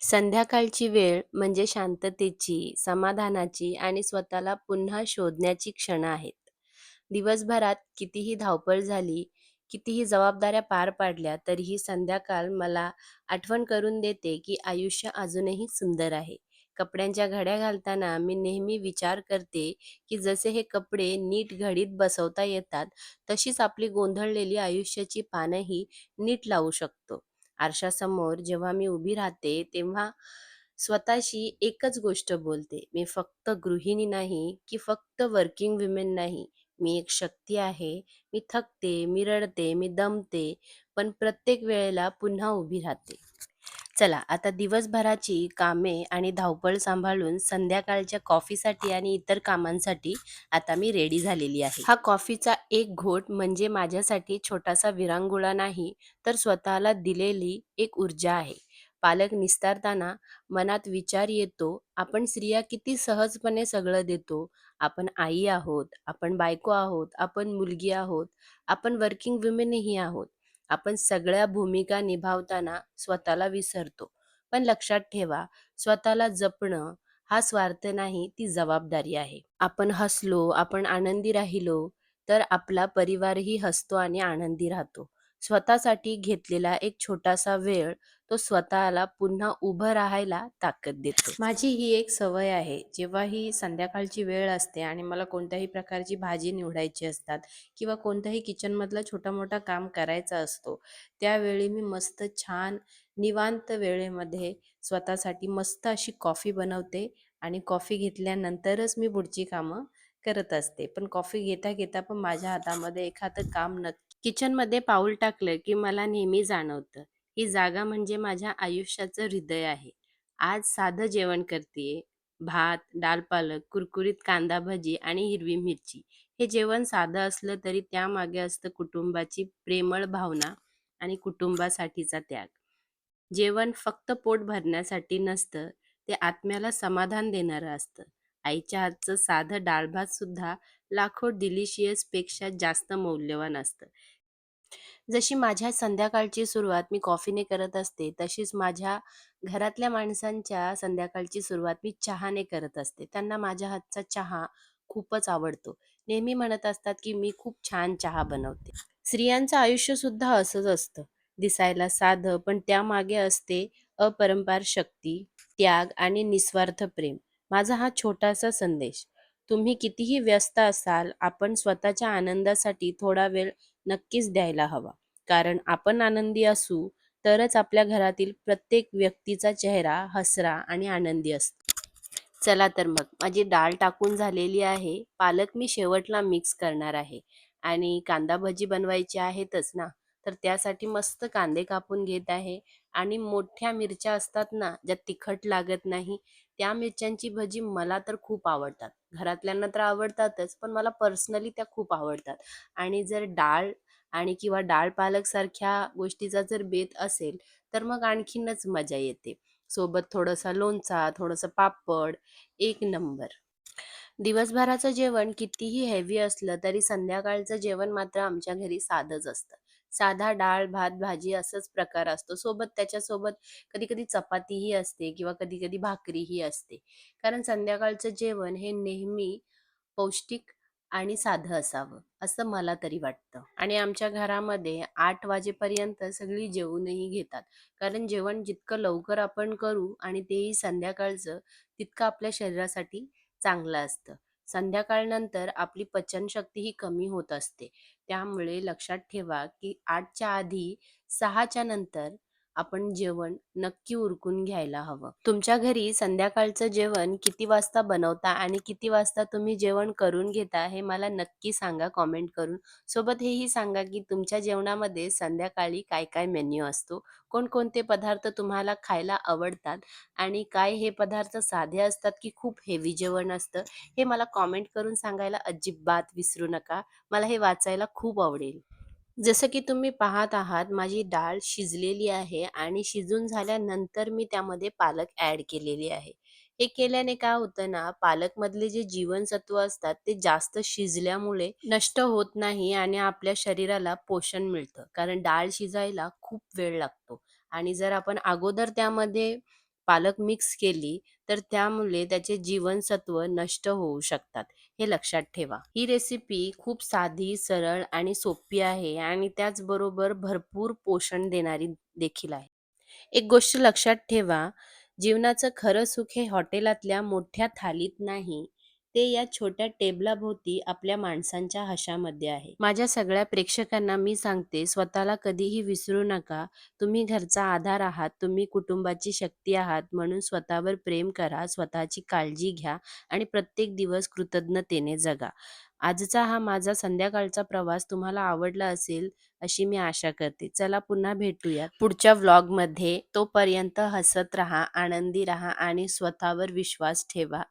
संध्याकाळची वेळ म्हणजे शांततेची, समाधानाची आणि स्वतःला पुन्हा शोधण्याची क्षणं आहेत. दिवसभरात कितीही धावपळ झाली, कितीही जबाबदाऱ्या पार पाडल्या, तरीही संध्याकाळ मला आठवण करून देते की आयुष्य अजूनही सुंदर आहे. कपड्यांच्या घड्या घालताना मी नेहमी विचार करते की जसे हे कपडे नीट घडीत बसवता येतात, तशीच आपली गोंधळलेली आयुष्याची पानंही नीट लावू शकतो. आरशासमोर जेव्हा मी उभी राहते, तेव्हा स्वतःशी एकच गोष्ट बोलते, मी फक्त गृहिणी नाही, की फक्त वर्किंग विमेन नाही. मी एक शक्ती आहे. मी थकते, मी रडते, मी दमते, पण प्रत्येक वेळेला पुन्हा उभी राहते. चला, आता दिवसभराची कामे आणि धावपळ सांभाळून संध्याकाळच्या कॉफीसाठी आणि इतर कामांसाठी आता मी रेडी झालेली आहे. हा कॉफीचा एक घोट म्हणजे माझ्यासाठी छोटासा विरांगुळा नाही, तर स्वतःला दिलेली एक ऊर्जा आहे. पालक निस्तारताना मनात विचार येतो, आपण स्त्रिया किती सहजपणे सगळं देतो. आपण आई आहोत, आपण बायको आहोत, आपण मुलगी आहोत, आपण वर्किंग वुमेनही आहोत. आपण सगळ्या भूमिका निभावताना स्वतःला विसरतो. पण लक्षात ठेवा, स्वतःला जपणं हा स्वार्थ नाही, ती जबाबदारी आहे. आपण हसलो, आपण आनंदी राहिलो, तर आपला परिवारही हसतो आणि आनंदी राहतो. स्वतःसाठी घेतलेला एक छोटासा वेळ तो स्वतःला पुन्हा उभं राहायला ताकद देतो. माझी ही एक सवय आहे. जेव्हा ही संध्याकाळची वेळ असते आणि मला कोणत्याही प्रकारची भाजी निवडायची असतात किंवा कोणत्याही किचनमधला छोटा-मोठा काम करायचा असतो, त्यावेळी मी मस्त छान निवांत वेळेमध्ये स्वतःसाठी मस्त अशी कॉफी बनवते आणि कॉफी घेतल्यानंतरच मी पुढची कामं करत असते. पण कॉफी घेता-घेता पण माझ्या हातामध्ये एखादं काम नक्की किचनमध्ये पाऊल टाकलं की मला नेहमी जाणवतं, ही जागा म्हणजे माझ्या आयुष्याचं हृदय आहे. आज साधं जेवण करतेय. भात, डाल पालक, कुरकुरीत कांदा भजी आणि हिरवी मिरची. हे जेवण साधं असलं तरी त्यामागे असतं कुटुंबाची प्रेमळ भावना आणि कुटुंबासाठीचा त्याग. जेवण फक्त पोट भरण्यासाठी नसतं, ते आत्म्याला समाधान देणारं असतं. आईच्या हातचं साधं डाळ-भात सुद्धा लाखो डिलिशियसपेक्षा जास्त मौल्यवान असतं. जशी माझ्या संध्याकाळची सुरुवात मी कॉफीने करत असते, तशीच माझ्या घरातल्या माणसांच्या संध्याकाळची सुरुवात मी चहाने करत असते. त्यांना माझ्या हातचा चहा खूपच आवडतो. नेहमी म्हणत असतात की मी खूप छान चहा बनवते. स्त्रियांचं आयुष्य सुद्धा असंच असतं. दिसायला साधं, पण त्यामागे असते अपरंपार शक्ती, त्याग आणि निस्वार्थ प्रेम. माझा हा छोटासा संदेश. तुम्ही कितीही व्यस्त असाल, आपण स्वतःच्या आनंदासाठी थोडा वेळ नक्कीच द्यायला हवा. कारण आपण आनंदी असू, तरच आपल्या घरातील प्रत्येक व्यक्तीचा चेहरा हसरा आणि आनंदी असतो. चला तर मग, माझी डाळ टाकून झालेली आहे. पालक मी शेवटला मिक्स करणार आहे आणि कांदा भजी बनवायची आहेतच ना, तर त्यासाठी मस्त कांदे कापून घेत आहे आणि मोठ्या मिरच्या असतात ना, ज्या तिखट लागत नाही, त्या मिरच्यांची भजी मला तर खूप आवडतात. घरातल्यांना तर आवडतातच, पण मला पर्सनली त्या खूप आवडतात. आणि जर डाळ आणि किंवा डाळ पालक सारख्या गोष्टीचा जर बेत असेल, तर मग आणखीनच मजा येते. सोबत थोडंसं लोणचा, थोडंसं पापड, एक नंबर. दिवसभराचं जेवण कितीही हेवी असलं, तरी संध्याकाळचं जेवण मात्र आमच्या घरी साधंच असतं. साधा डाळ, भात, भाजी असंच प्रकार असतो. सोबत त्याच्यासोबत कधी-कधी चपातीही असते किंवा कधी-कधी भाकरीही असते. कारण संध्याकाळचं जेवण हे नेहमी पौष्टिक आणि साधं असावं, असं मला तरी वाटतं. आणि आमच्या घरामध्ये आठ वाजेपर्यंत सगळी जेवूनही घेतात. कारण जेवण जितकं लवकर आपण करू आणि तेही संध्याकाळचं, तितकं आपल्या शरीरासाठी चांगलं असतं. संध्याकाळनंतर आपली पचनशक्तीही कमी होत असते. त्यामुळे लक्षात ठेवा की आठच्या आधी सहाच्या नंतर आपण जेवण नक्की उरकून घ्यायला हवं. तुमच्या घरी संध्याकाळचं जेवण किती वाजता बनवता आणि किती वाजता तुम्ही जेवण करून घेता, हे मला नक्की सांगा कॉमेंट करून. सोबत हेही सांगा की तुमच्या जेवणामध्ये संध्याकाळी काय-काय मेन्यू असतो, कोणकोणते पदार्थ तुम्हाला खायला आवडतात आणि काय हे पदार्थ साधे असतात की खूप हेवी जेवण असतं, हे मला कॉमेंट करून सांगायला अजिबात विसरू नका. मला हे वाचायला खूप आवडेल. जसं की तुम्ही पाहत आहात, माझी डाळ शिजलेली आहे आणि शिजून झाल्यानंतर मी त्यामध्ये पालक ॲड केलेली आहे. हे केल्याने काय होतं ना, पालकमधले जे जीवनसत्व असतात, ते जास्त शिजल्यामुळे नष्ट होत नाही आणि आपल्या शरीराला पोषण मिळतं. कारण डाळ शिजायला खूप वेळ लागतो आणि जर आपण अगोदर त्यामध्ये पालक मिक्स केली तर त्यामुळे त्याचे जीवनसत्व नष्ट होऊ शकतात. हे लक्षात ठेवा. ही रेसिपी खूप साधी सरळ आणि सोपी आहे आणि त्याचबरोबर भरपूर पोषण देणारी देखील आहे. एक गोष्ट लक्षात ठेवा जीवनाचं खरं सुख हे हॉटेलातल्या मोठ्या थालीत नाही ते या छोट्या टेबलाभोवती आपल्या माणसांच्या हशामध्ये आहे. माझ्या सगळ्या प्रेक्षकांना मी सांगते स्वतःला कधीही विसरू नका. तुम्ही घरचा आधार आहात तुम्ही कुटुंबाची शक्ती आहात म्हणून स्वतःवर प्रेम करा स्वतःची काळजी घ्या आणि प्रत्येक दिवस कृतज्ञतेने जगा. आजचा हा माझा संध्याकाळचा प्रवास तुम्हाला आवडला असेल अशी मी आशा करते. चला पुन्हा भेटूया पुढच्या व्लॉगमध्ये तोपर्यंत हसत राहा आनंदी राहा आणि स्वतःवर विश्वास ठेवा.